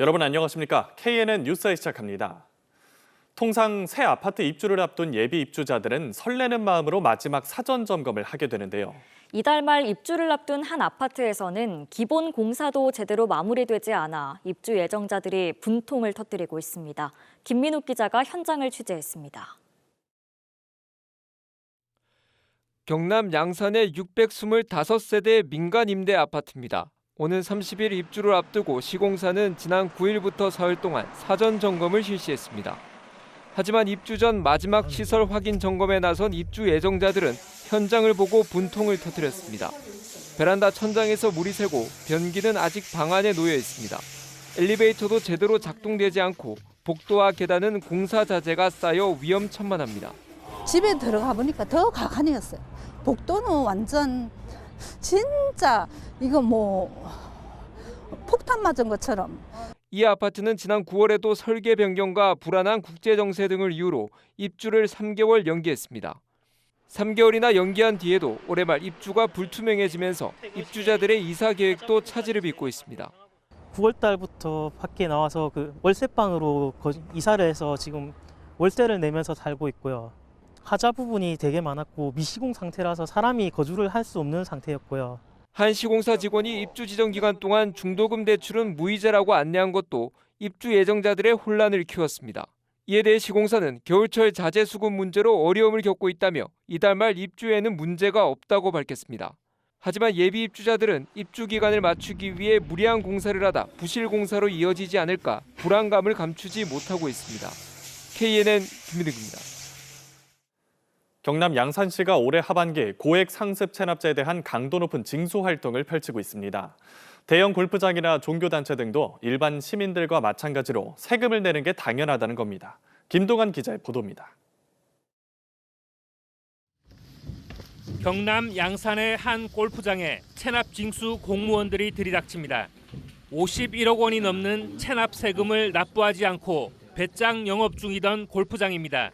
여러분 안녕하십니까? KNN 뉴스에 시작합니다. 통상 새 아파트 입주를 앞둔 예비 입주자들은 설레는 마음으로 마지막 사전 점검을 하게 되는데요. 이달 말 입주를 앞둔 한 아파트에서는 기본 공사도 제대로 마무리되지 않아 입주 예정자들이 분통을 터뜨리고 있습니다. 김민욱 기자가 현장을 취재했습니다. 경남 양산의 625세대 민간 임대 아파트입니다. 오는 30일 입주를 앞두고 시공사는 지난 9일부터 사흘 동안 사전 점검을 실시했습니다. 하지만 입주 전 마지막 시설 확인 점검에 나선 입주 예정자들은 현장을 보고 분통을 터뜨렸습니다. 베란다 천장에서 물이 새고 변기는 아직 방 안에 놓여 있습니다. 엘리베이터도 제대로 작동되지 않고 복도와 계단은 공사 자재가 쌓여 위험천만합니다. 집에 들어가 보니까 더 가관이었어요. 복도는 완전 진짜 이거 뭐 폭탄 맞은 것처럼 이 아파트는 지난 9월에도 설계 변경과 불안한 국제 정세 등을 이유로 입주를 3개월 연기했습니다. 3개월이나 연기한 뒤에도 올해 말 입주가 불투명해지면서 입주자들의 이사 계획도 차질을 빚고 있습니다. 9월 달부터 밖에 나와서 그 월세방으로 거- 이사를 해서 지금 월세를 내면서 살고 있고요. 하자 부분이 되게 많았고 미시공 상태라서 사람이 거주를 할 수 없는 상태였고요. 한 시공사 직원이 입주 지정 기간 동안 중도금 대출은 무이자라고 안내한 것도 입주 예정자들의 혼란을 키웠습니다. 이에 대해 시공사는 겨울철 자재 수급 문제로 어려움을 겪고 있다며 이달 말 입주에는 문제가 없다고 밝혔습니다. 하지만 예비 입주자들은 입주 기간을 맞추기 위해 무리한 공사를 하다 부실 공사로 이어지지 않을까 불안감을 감추지 못하고 있습니다. KNN 김민욱입니다. 경남 양산시가 올해 하반기 고액 상습 체납자에 대한 강도 높은 징수 활동을 펼치고 있습니다. 대형 골프장이나 종교단체 등도 일반 시민들과 마찬가지로 세금을 내는 게 당연하다는 겁니다. 김동환 기자의 보도입니다. 경남 양산의 한 골프장에 체납 징수 공무원들이 들이닥칩니다. 51억 원이 넘는 체납 세금을 납부하지 않고 배짱 영업 중이던 골프장입니다.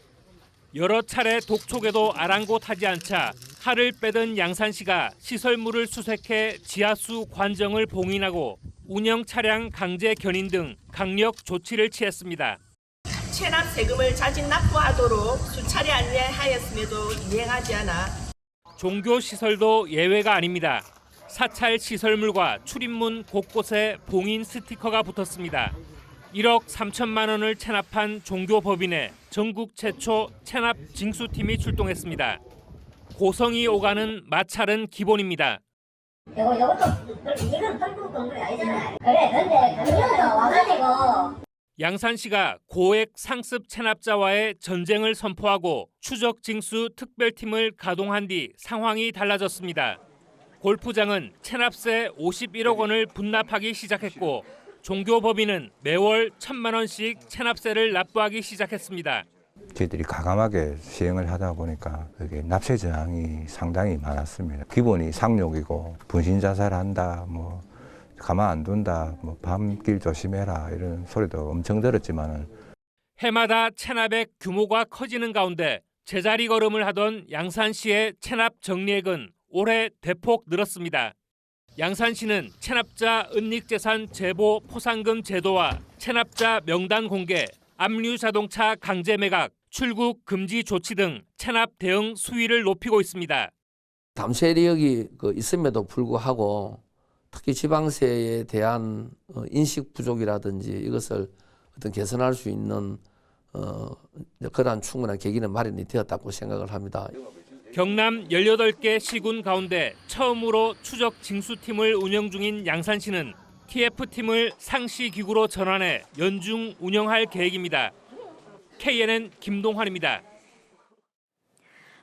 여러 차례 독촉에도 아랑곳하지 않자 칼을 빼든 양산시가 시설물을 수색해 지하수 관정을 봉인하고 운영 차량 강제 견인 등 강력 조치를 취했습니다. 체납 세금을 자진 납부하도록 수차례 안내하였음에도 이행하지 않아 종교 시설도 예외가 아닙니다. 사찰 시설물과 출입문 곳곳에 봉인 스티커가 붙었습니다. 1억 3천만 원을 체납한 종교법인에 전국 최초 체납 징수팀이 출동했습니다. 고성이 오가는 마찰은 기본입니다. 양산시가 고액 상습 체납자와의 전쟁을 선포하고 추적 징수 특별팀을 가동한 뒤 상황이 달라졌습니다. 골프장은 체납세 51억 원을 분납하기 시작했고 종교법인은 매월 천만 원씩 체납세를 납부하기 시작했습니다. 저희들이 가감하게 시행을 하다 보니까 그게 납세 저항이 상당히 많았습니다. 기본이 상욕이고 분신 자살한다, 뭐 가만 안 둔다, 뭐 밤길 조심해라 이런 소리도 엄청 들었지만은 해마다 체납액 규모가 커지는 가운데 제자리 걸음을 하던 양산시의 체납 정리액은 올해 대폭 늘었습니다. 양산시는 체납자 은닉재산 제보 포상금 제도와 체납자 명단 공개, 압류 자동차 강제 매각, 출국 금지 조치 등 체납 대응 수위를 높이고 있습니다. 담세력이 그 있음에도 불구하고 특히 지방세에 대한 어, 인식 부족이라든지 이것을 어떤 개선할 수 있는 어, 그러한 충분한 계기는 마련이 되었다고 생각을 합니다. 경남 18개 시군 가운데 처음으로 추적 징수팀을 운영 중인 양산시는 TF팀을 상시 기구로 전환해 연중 운영할 계획입니다. KNN 김동환입니다.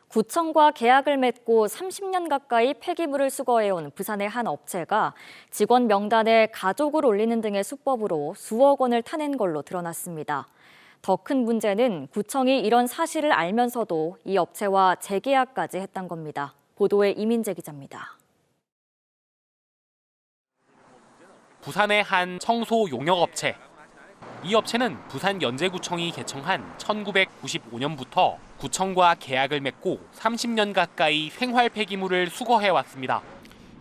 구청과 계약을 맺고 30년 가까이 폐기물을 수거해온 부산의 한 업체가 직원 명단에 가족을 올리는 등의 수법으로 수억 원을 타낸 걸로 드러났습니다. 더 큰 문제는 구청이 이런 사실을 알면서도 이 업체와 재계약까지 했던 겁니다. 보도에 이민재 기자입니다. 부산의 한 청소 용역 업체. 이 업체는 부산 연제구청이 개청한 1995년부터 구청과 계약을 맺고 30년 가까이 생활 폐기물을 수거해 왔습니다.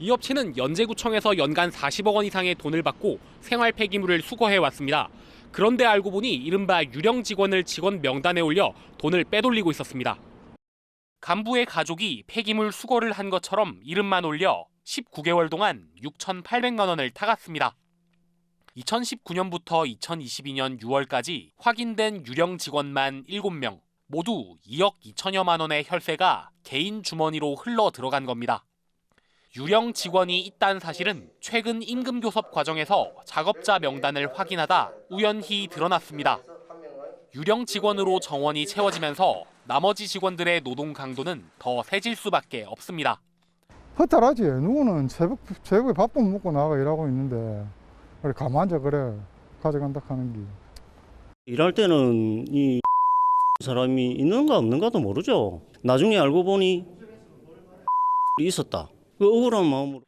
이 업체는 연제구청에서 연간 40억 원 이상의 돈을 받고 생활 폐기물을 수거해 왔습니다. 그런데 알고 보니 이른바 유령 직원을 직원 명단에 올려 돈을 빼돌리고 있었습니다. 간부의 가족이 폐기물 수거를 한 것처럼 이름만 올려 19개월 동안 6,800만 원을 타갔습니다. 2019년부터 2022년 6월까지 확인된 유령 직원만 7명, 모두 2억 2천여만 원의 혈세가 개인 주머니로 흘러 들어간 겁니다. 유령 직원이 있다는 사실은 최근 임금 교섭 과정에서 작업자 명단을 확인하다 우연히 드러났습니다. 유령 직원으로 정원이 채워지면서 나머지 직원들의 노동 강도는 더 세질 수밖에 없습니다. 허탈하지. 누구는 새벽, 새벽에 밥 못 먹고 나가 일하고 있는데, 그래, 가만 앉아, 그래. 가져간다 하는 게. 일할 때는 이 사람이 있는가 없는가도 모르죠. 나중에 알고 보니 있었다. 그 억울한 마음으로.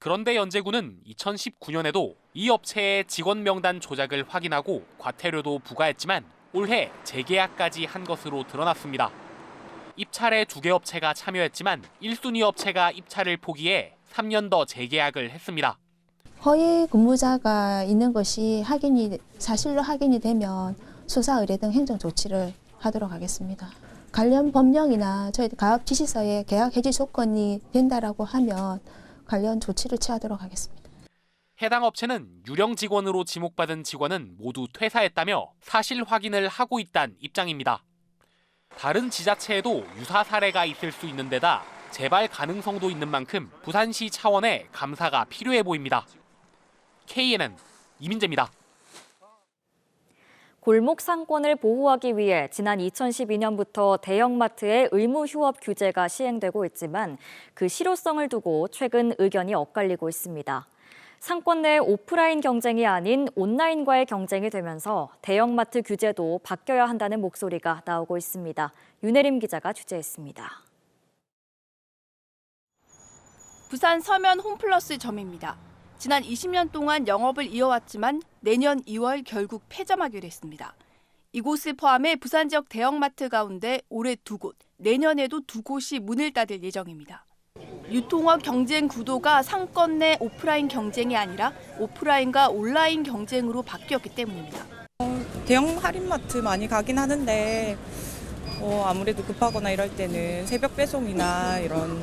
그런데 연제구는 2019년에도 이 업체의 직원 명단 조작을 확인하고 과태료도 부과했지만 올해 재계약까지 한 것으로 드러났습니다. 입찰에 두 개 업체가 참여했지만 1순위 업체가 입찰을 포기해 3년 더 재계약을 했습니다. 허위 근무자가 있는 것이 확인이 사실로 확인이 되면 수사 의뢰 등 행정 조치를 하도록 하겠습니다. 관련 법령이나 저희 가업 지시서에 계약 해지 조건이 된다라고 하면 관련 조치를 취하도록 하겠습니다. 해당 업체는 유령 직원으로 지목받은 직원은 모두 퇴사했다며 사실 확인을 하고 있다는 입장입니다. 다른 지자체에도 유사 사례가 있을 수 있는 데다 재발 가능성도 있는 만큼 부산시 차원의 감사가 필요해 보입니다. KNN 이민재입니다. 골목 상권을 보호하기 위해 지난 2012년부터 대형마트의 의무 휴업 규제가 시행되고 있지만 그 실효성을 두고 최근 의견이 엇갈리고 있습니다. 상권 내 오프라인 경쟁이 아닌 온라인과의 경쟁이 되면서 대형마트 규제도 바뀌어야 한다는 목소리가 나오고 있습니다. 윤혜림 기자가 취재했습니다. 부산 서면 홈플러스 점입니다. 지난 20년 동안 영업을 이어왔지만 내년 2월 결국 폐점하기로 했습니다. 이곳을 포함해 부산 지역 대형마트 가운데 올해 두 곳, 내년에도 두 곳이 문을 닫을 예정입니다. 유통업 경쟁 구도가 상권 내 오프라인 경쟁이 아니라 오프라인과 온라인 경쟁으로 바뀌었기 때문입니다. 대형 할인마트 많이 가긴 하는데 어, 아무래도 급하거나 이럴 때는 새벽 배송이나 이런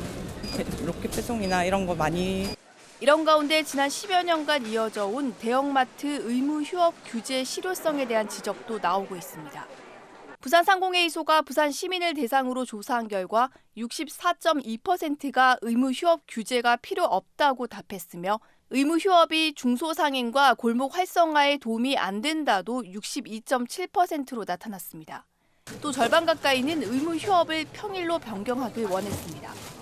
로켓 배송이나 이런 거 많이 이런 가운데 지난 10여 년간 이어져 온 대형마트 의무 휴업 규제 실효성에 대한 지적도 나오고 있습니다. 부산 상공회의소가 부산 시민을 대상으로 조사한 결과 64.2%가 의무 휴업 규제가 필요 없다고 답했으며 의무 휴업이 중소상인과 골목 활성화에 도움이 안 된다도 62.7%로 나타났습니다. 또 절반 가까이는 의무 휴업을 평일로 변경하길 원했습니다.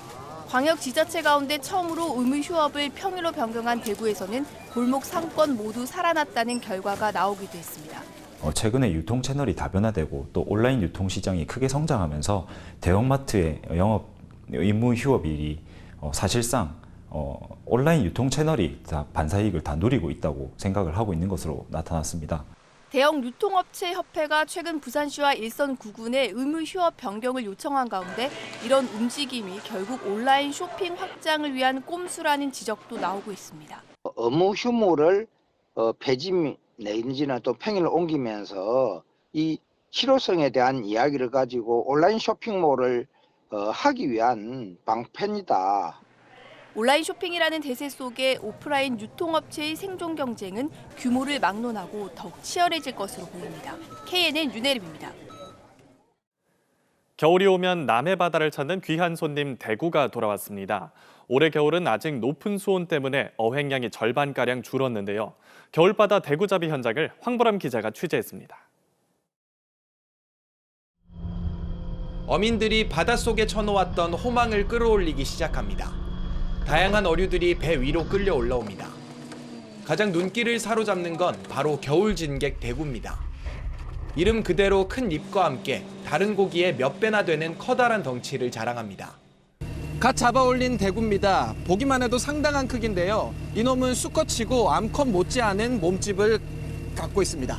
광역 지자체 가운데 처음으로 의무 휴업을 평일로 변경한 대구에서는 골목 상권 모두 살아났다는 결과가 나오기도 했습니다. 어, 최근에 유통 채널이 다변화되고 또 온라인 유통 시장이 크게 성장하면서 대형마트의 영업 의무 휴업일이 어, 사실상 어, 온라인 유통 채널이 다 반사이익을 다 누리고 있다고 생각을 하고 있는 것으로 나타났습니다. 대형 유통업체 협회가 최근 부산시와 일선 구군의 의무 휴업 변경을 요청한 가운데 이런 움직임이 결국 온라인 쇼핑 확장을 위한 꼼수라는 지적도 나오고 있습니다. 업무 휴무를 어, 폐지 내지는 또 평일로 옮기면서 이 실효성에 대한 이야기를 가지고 온라인 쇼핑몰을 어, 하기 위한 방편이다. 온라인 쇼핑이라는 대세 속에 오프라인 유통업체의 생존 경쟁은 규모를 막론하고 더욱 치열해질 것으로 보입니다. KNN 윤혜림입니다. 겨울이 오면 남해 바다를 찾는 귀한 손님 대구가 돌아왔습니다. 올해 겨울은 아직 높은 수온 때문에 어획량이 절반가량 줄었는데요. 겨울바다 대구잡이 현장을 황보람 기자가 취재했습니다. 어민들이 바닷속에 쳐놓았던 호망을 끌어올리기 시작합니다. 다양한 어류들이 배 위로 끌려 올라옵니다. 가장 눈길을 사로잡는 건 바로 겨울 진객 대구입니다. 이름 그대로 큰 입과 함께 다른 고기의 몇 배나 되는 커다란 덩치를 자랑합니다. 갓 잡아 올린 대구입니다. 보기만 해도 상당한 크기인데요. 이놈은 수컷이고 암컷 못지않은 몸집을 갖고 있습니다.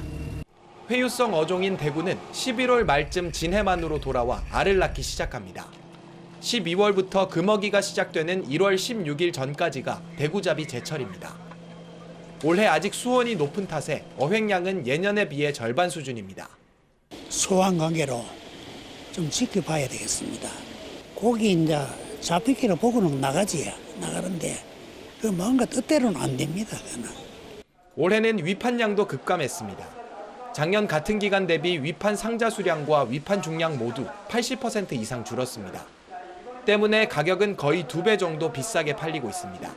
회유성 어종인 대구는 11월 말쯤 진해만으로 돌아와 알을 낳기 시작합니다. 12월부터 금어기가 시작되는 1월 16일 전까지가 대구잡이 제철입니다. 올해 아직 수온이 높은 탓에 어획량은 예년에 비해 절반 수준입니다. 소환 관계로 좀 지켜봐야 되겠습니다. 고기 이제 잡히기를 보고는 나가지야 나가는데 그 뭔가 뜻대로는 안 됩니다. 그는. 올해는 위판량도 급감했습니다. 작년 같은 기간 대비 위판 상자 수량과 위판 중량 모두 80% 이상 줄었습니다. 때문에 가격은 거의 두 배 정도 비싸게 팔리고 있습니다.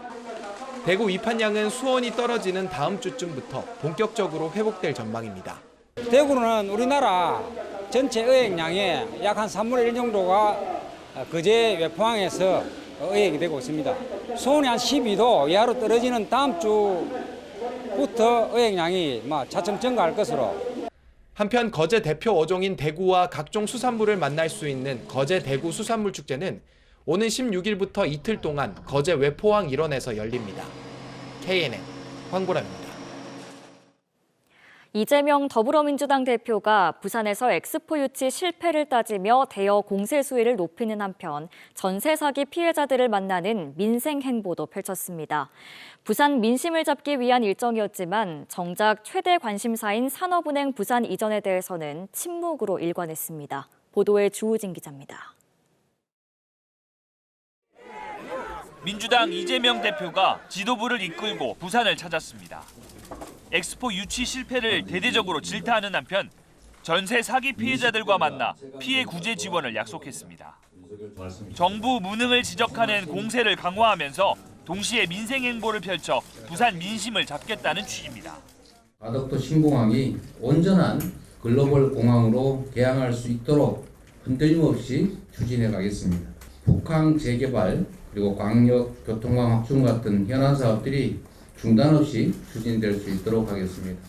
대구 위판량은 수온이 떨어지는 다음 주쯤부터 본격적으로 회복될 전망입니다. 대구는 우리나라 전체 어획량의 약 한 3분의 1 정도가 그제 외포항에서 어획이 되고 있습니다. 수온이 한 12도 이하로 떨어지는 다음 주부터 어획량이 뭐 차츰 증가할 것으로 한편 거제 대표 어종인 대구와 각종 수산물을 만날 수 있는 거제 대구 수산물 축제는 오는 16일부터 이틀 동안 거제 외포항 일원에서 열립니다. KNN 황보라입니다. 이재명 더불어민주당 대표가 부산에서 엑스포 유치 실패를 따지며 대여 공세 수위를 높이는 한편 전세 사기 피해자들을 만나는 민생 행보도 펼쳤습니다. 부산 민심을 잡기 위한 일정이었지만 정작 최대 관심사인 산업은행 부산 이전에 대해서는 침묵으로 일관했습니다. 보도에 주우진 기자입니다. 민주당 이재명 대표가 지도부를 이끌고 부산을 찾았습니다. 엑스포 유치 실패를 대대적으로 질타하는 한편 전세 사기 피해자들과 만나 피해 구제 지원을 약속했습니다. 정부 무능을 지적하는 공세를 강화하면서 동시에 민생 행보를 펼쳐 부산 민심을 잡겠다는 취지입니다. 가덕도 신공항이 온전한 글로벌 공항으로 개항할 수 있도록 흔들림 없이 추진해 가겠습니다. 북항 재개발 그리고 광역 교통망 확충 같은 현안 사업들이 중단 없이 추진될 수 있도록 하겠습니다.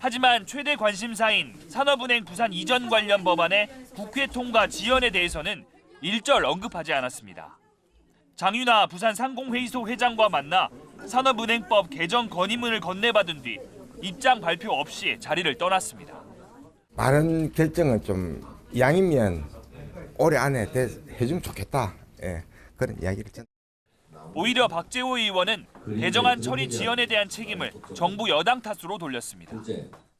하지만 최대 관심사인 산업은행 부산 이전 관련 법안의 국회 통과 지연에 대해서는 일절 언급하지 않았습니다. 장윤아 부산 상공회의소 회장과 만나 산업은행법 개정 건의문을 건네받은 뒤 입장 발표 없이 자리를 떠났습니다. 많은 결정은 좀 양이면 올해 안에 돼- 해주면 좋겠다. 예, 그런 이야기를 전. 오히려 박재호 의원은 개정안 처리 지연에 대한 책임을 정부 여당 탓으로 돌렸습니다.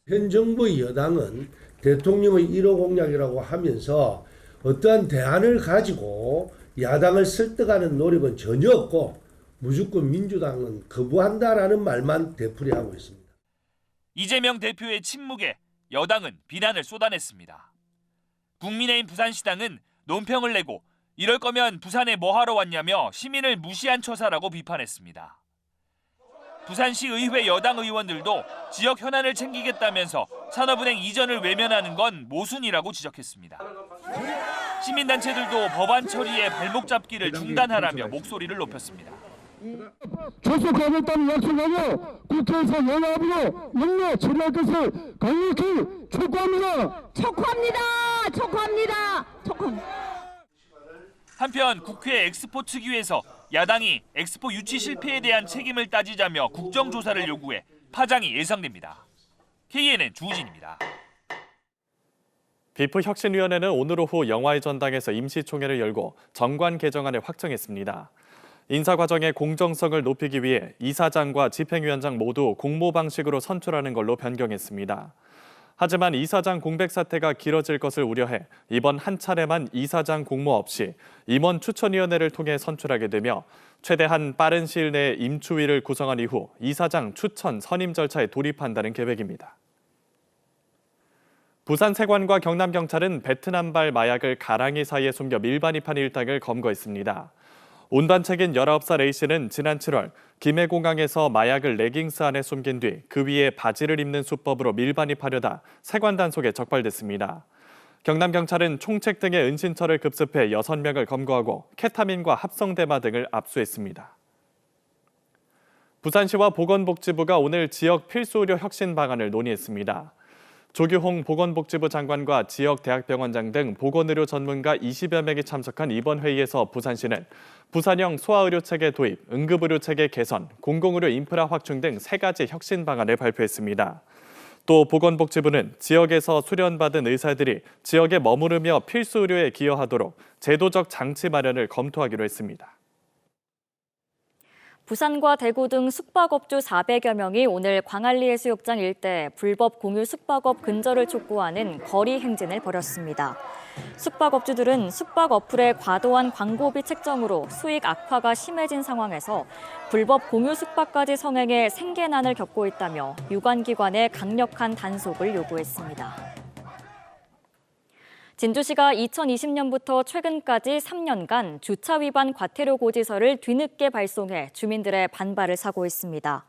현 정부의 여당은 대통령의 1호 공약이라고 하면서 어떠한 대안을 가지고 야당을 설득하는 노력은 전혀 없고 무조건 민주당은 거부한다라는 말만 되풀이하고 있습니다. 이재명 대표의 침묵에 여당은 비난을 쏟아냈습니다. 국민의힘 부산시당은 논평을 내고 이럴 거면 부산에 뭐하러 왔냐며 시민을 무시한 처사라고 비판했습니다. 부산시 의회 여당 의원들도 지역 현안을 챙기겠다면서 산업은행 이전을 외면하는 건 모순이라고 지적했습니다. 시민단체들도 법안 처리에 발목 잡기를 중단하라며 목소리를 높였습니다. 접속하겠다는 약속하고 국회에서 연합으로 영내 처리할 것을 강력히 촉구합니다. 촉구합니다. 촉구합니다. 촉구합니다. 한편 국회 엑스포 특위에서 야당이 엑스포 유치 실패에 대한 책임을 따지자며 국정조사를 요구해 파장이 예상됩니다. KNN 주우진입니다. 비프 혁신위원회는 오늘 오후 영화의 전당에서 임시총회를 열고 정관 개정안을 확정했습니다. 인사 과정의 공정성을 높이기 위해 이사장과 집행위원장 모두 공모 방식으로 선출하는 걸로 변경했습니다. 하지만 이사장 공백 사태가 길어질 것을 우려해 이번 한 차례만 이사장 공모 없이 임원 추천위원회를 통해 선출하게 되며 최대한 빠른 시일 내에 임추위를 구성한 이후 이사장 추천 선임 절차에 돌입한다는 계획입니다. 부산 세관과 경남 경찰은 베트남발 마약을 가랑이 사이에 숨겨 밀반입한 일당을 검거했습니다. 운반책인 19살 A씨는 지난 7월 김해공항에서 마약을 레깅스 안에 숨긴 뒤 그 위에 바지를 입는 수법으로 밀반입하려다 세관 단속에 적발됐습니다. 경남 경찰은 총책 등의 은신처를 급습해 6명을 검거하고 케타민과 합성 대마 등을 압수했습니다. 부산시와 보건복지부가 오늘 지역 필수 의료 혁신 방안을 논의했습니다. 조규홍 보건복지부 장관과 지역 대학병원장 등 보건의료 전문가 20여 명이 참석한 이번 회의에서 부산시는 부산형 소아의료 체계 도입, 응급의료 체계 개선, 공공의료 인프라 확충 등 세 가지 혁신 방안을 발표했습니다. 또 보건복지부는 지역에서 수련받은 의사들이 지역에 머무르며 필수 의료에 기여하도록 제도적 장치 마련을 검토하기로 했습니다. 부산과 대구 등 숙박업주 400여 명이 오늘 광안리 해수욕장 일대 불법 공유 숙박업 근절을 촉구하는 거리 행진을 벌였습니다. 숙박업주들은 숙박 어플의 과도한 광고비 책정으로 수익 악화가 심해진 상황에서 불법 공유 숙박까지 성행해 생계난을 겪고 있다며 유관기관에 강력한 단속을 요구했습니다. 진주시가 2020년부터 최근까지 3년간 주차 위반 과태료 고지서를 뒤늦게 발송해 주민들의 반발을 사고 있습니다.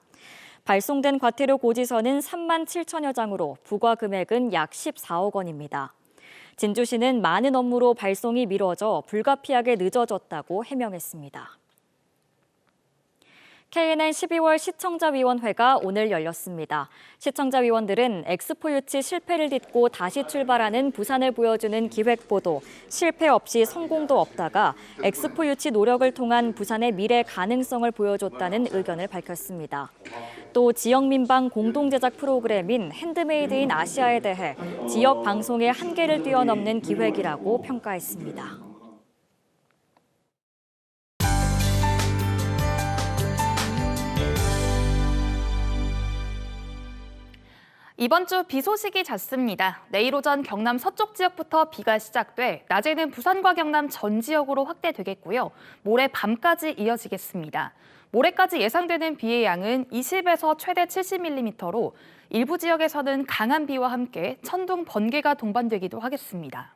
발송된 과태료 고지서는 3만 7천여 장으로 부과 금액은 약 14억 원입니다. 진주시는 많은 업무로 발송이 미뤄져 불가피하게 늦어졌다고 해명했습니다. KNN 12월 시청자위원회가 오늘 열렸습니다. 시청자위원들은 엑스포 유치 실패를 딛고 다시 출발하는 부산을 보여주는 기획보도, 실패 없이 성공도 없다가 엑스포 유치 노력을 통한 부산의 미래 가능성을 보여줬다는 의견을 밝혔습니다. 또 지역 민방 공동 제작 프로그램인 핸드메이드 인 아시아에 대해 지역 방송의 한계를 뛰어넘는 기획이라고 평가했습니다. 이번 주 비 소식이 잦습니다. 내일 오전 경남 서쪽 지역부터 비가 시작돼 낮에는 부산과 경남 전 지역으로 확대되겠고요. 모레 밤까지 이어지겠습니다. 모레까지 예상되는 비의 양은 20에서 최대 70mm로 일부 지역에서는 강한 비와 함께 천둥, 번개가 동반되기도 하겠습니다.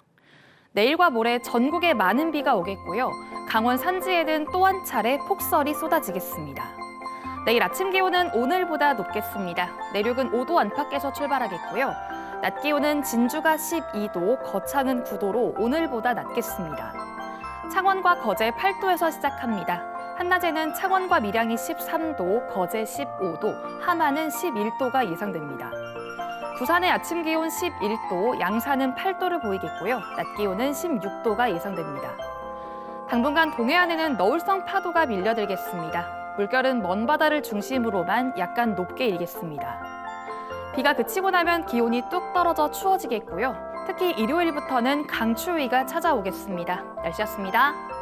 내일과 모레 전국에 많은 비가 오겠고요. 강원 산지에는 또 한 차례 폭설이 쏟아지겠습니다. 내일 아침 기온은 오늘보다 높겠습니다. 내륙은 5도 안팎에서 출발하겠고요. 낮 기온은 진주가 12도, 거창은 9도로 오늘보다 낮겠습니다. 창원과 거제 8도에서 시작합니다. 한낮에는 창원과 밀양이 13도, 거제 15도, 함안은 11도가 예상됩니다. 부산의 아침 기온 11도, 양산은 8도를 보이겠고요. 낮 기온은 16도가 예상됩니다. 당분간 동해안에는 너울성 파도가 밀려들겠습니다. 물결은 먼 바다를 중심으로만 약간 높게 일겠습니다. 비가 그치고 나면 기온이 뚝 떨어져 추워지겠고요. 특히 일요일부터는 강추위가 찾아오겠습니다. 날씨였습니다.